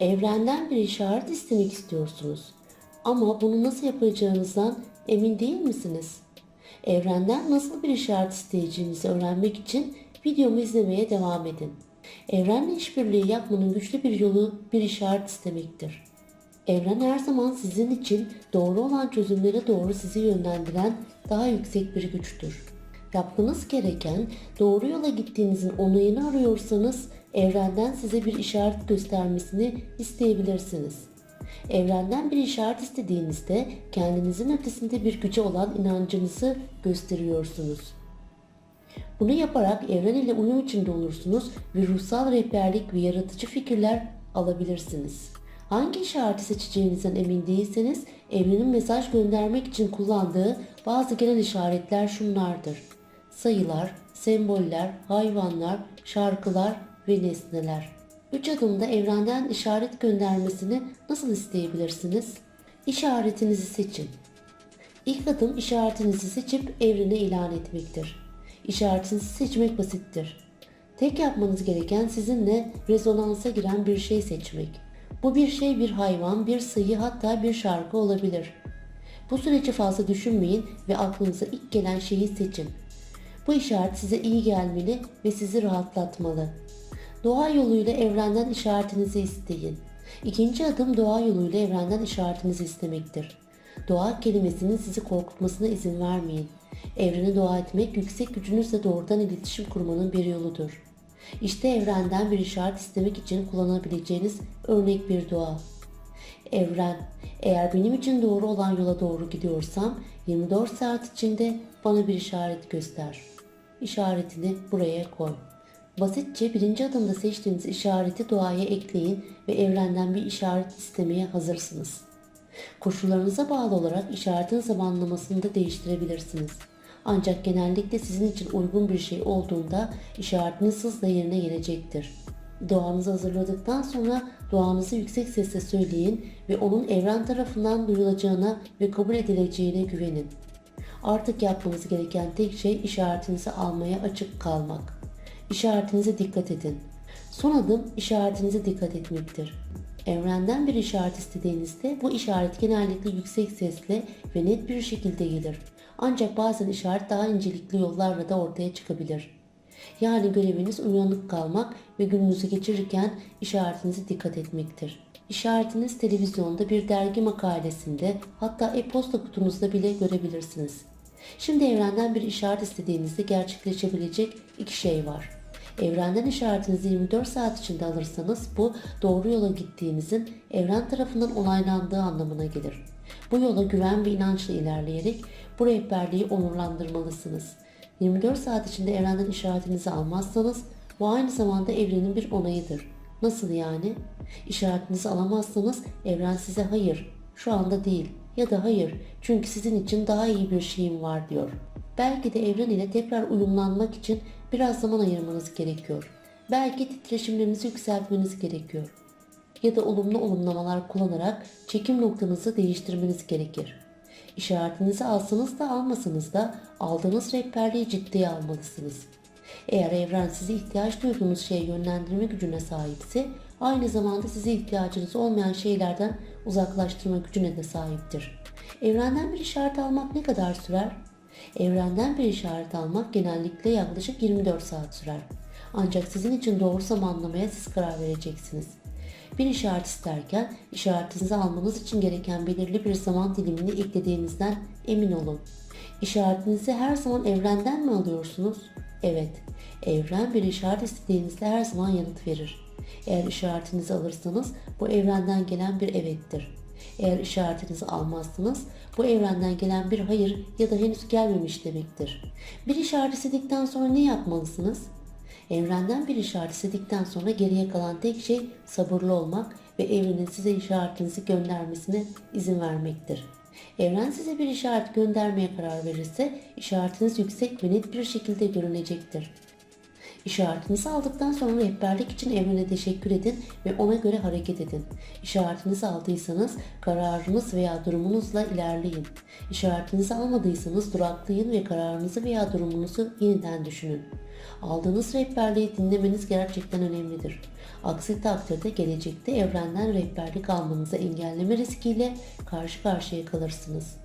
Evrenden bir işaret istemek istiyorsunuz. Ama bunu nasıl yapacağınızdan emin değil misiniz? Evrenden nasıl bir işaret isteyeceğinizi öğrenmek için videomu izlemeye devam edin. Evrenle işbirliği yapmanın güçlü bir yolu bir işaret istemektir. Evren her zaman sizin için doğru olan çözümlere doğru sizi yönlendiren daha yüksek bir güçtür. Yapmanız gereken doğru yola gittiğinizin onayını arıyorsanız evrenden size bir işaret göstermesini isteyebilirsiniz. Evrenden bir işaret istediğinizde kendinizin ötesinde bir güce olan inancınızı gösteriyorsunuz. Bunu yaparak evren ile uyum içinde olursunuz ve ruhsal rehberlik ve yaratıcı fikirler alabilirsiniz. Hangi işareti seçeceğinizden emin değilseniz evrenin mesaj göndermek için kullandığı bazı genel işaretler şunlardır. Sayılar, semboller, hayvanlar, şarkılar ve nesneler. Üç adımda evrenden işaret göndermesini nasıl isteyebilirsiniz? İşaretinizi seçin. İlk adım işaretinizi seçip evrene ilan etmektir. İşaretinizi seçmek basittir. Tek yapmanız gereken sizinle rezonansa giren bir şey seçmek. Bu bir şey bir hayvan, bir sayı hatta bir şarkı olabilir. Bu süreci fazla düşünmeyin ve aklınıza ilk gelen şeyi seçin. Bu işaret size iyi gelmeli ve sizi rahatlatmalı. Doğa yoluyla evrenden işaretinizi isteyin. İkinci adım doğa yoluyla evrenden işaretinizi istemektir. Doğa kelimesinin sizi korkutmasına izin vermeyin. Evrene dua etmek yüksek gücünüzle doğrudan iletişim kurmanın bir yoludur. İşte evrenden bir işaret istemek için kullanabileceğiniz örnek bir dua. Evren, eğer benim için doğru olan yola doğru gidiyorsam 24 saat içinde bana bir işaret göster. İşaretini buraya koy. Basitçe birinci adımda seçtiğiniz işareti duaya ekleyin ve evrenden bir işaret istemeye hazırsınız. Koşullarınıza bağlı olarak işaretin zamanlamasını da değiştirebilirsiniz. Ancak genellikle sizin için uygun bir şey olduğunda işaretiniz hızla yerine gelecektir. Duanızı hazırladıktan sonra duanızı yüksek sesle söyleyin ve onun evren tarafından duyulacağına ve kabul edileceğine güvenin. Artık yapmanız gereken tek şey işaretinizi almaya açık kalmak. İşaretinize dikkat edin. Son adım işaretinize dikkat etmektir. Evrenden bir işaret istediğinizde bu işaret genellikle yüksek sesle ve net bir şekilde gelir. Ancak bazen işaret daha incelikli yollarla da ortaya çıkabilir. Yani göreviniz uyanık kalmak ve gününüzü geçirirken işaretinize dikkat etmektir. İşaretiniz televizyonda bir dergi makalesinde hatta e-posta kutunuzda bile görebilirsiniz. Şimdi evrenden bir işaret istediğinizde gerçekleşebilecek iki şey var. Evrenden işaretinizi 24 saat içinde alırsanız bu doğru yola gittiğinizin evren tarafından onaylandığı anlamına gelir. Bu yola güven ve inançla ilerleyerek bu rehberliği onurlandırmalısınız. 24 saat içinde evrenden işaretinizi almazsanız bu aynı zamanda evrenin bir onayıdır. Nasıl yani? İşaretinizi alamazsanız evren size hayır, şu anda değil ya da hayır çünkü sizin için daha iyi bir şeyim var diyor. Belki de evren ile tekrar uyumlanmak için biraz zaman ayırmanız gerekiyor. Belki titreşimlerinizi yükseltmeniz gerekiyor. Ya da olumlu olumlamalar kullanarak çekim noktanızı değiştirmeniz gerekir. İşaretinizi alsanız da almasanız da aldığınız rehberliği ciddiye almalısınız. Eğer evren size ihtiyaç duyduğunuz şeye yönlendirme gücüne sahipse aynı zamanda size ihtiyacınız olmayan şeylerden uzaklaştırma gücüne de sahiptir. Evrenden bir işaret almak ne kadar sürer? Evrenden bir işaret almak genellikle yaklaşık 24 saat sürer. Ancak sizin için doğru zamanlamaya siz karar vereceksiniz. Bir işaret isterken işaretinizi almanız için gereken belirli bir zaman dilimini eklediğinizden emin olun. İşaretinizi her zaman evrenden mi alıyorsunuz? Evet, evren bir işaret istediğinizde her zaman yanıt verir. Eğer işaretinizi alırsanız bu evrenden gelen bir evettir. Eğer işaretinizi almazsanız bu evrenden gelen bir hayır ya da henüz gelmemiş demektir. Bir işaret istedikten sonra ne yapmalısınız? Evrenden bir işaret istedikten sonra geriye kalan tek şey sabırlı olmak ve evrenin size işaretinizi göndermesine izin vermektir. Evren size bir işaret göndermeye karar verirse işaretiniz yüksek ve net bir şekilde görünecektir. İşaretinizi aldıktan sonra rehberlik için evrene teşekkür edin ve ona göre hareket edin. İşaretinizi aldıysanız kararınız veya durumunuzla ilerleyin. İşaretinizi almadıysanız duraklayın ve kararınızı veya durumunuzu yeniden düşünün. Aldığınız rehberliği dinlemeniz gerçekten önemlidir. Aksi takdirde gelecekte evrenden rehberlik almanızı engelleme riskiyle karşı karşıya kalırsınız.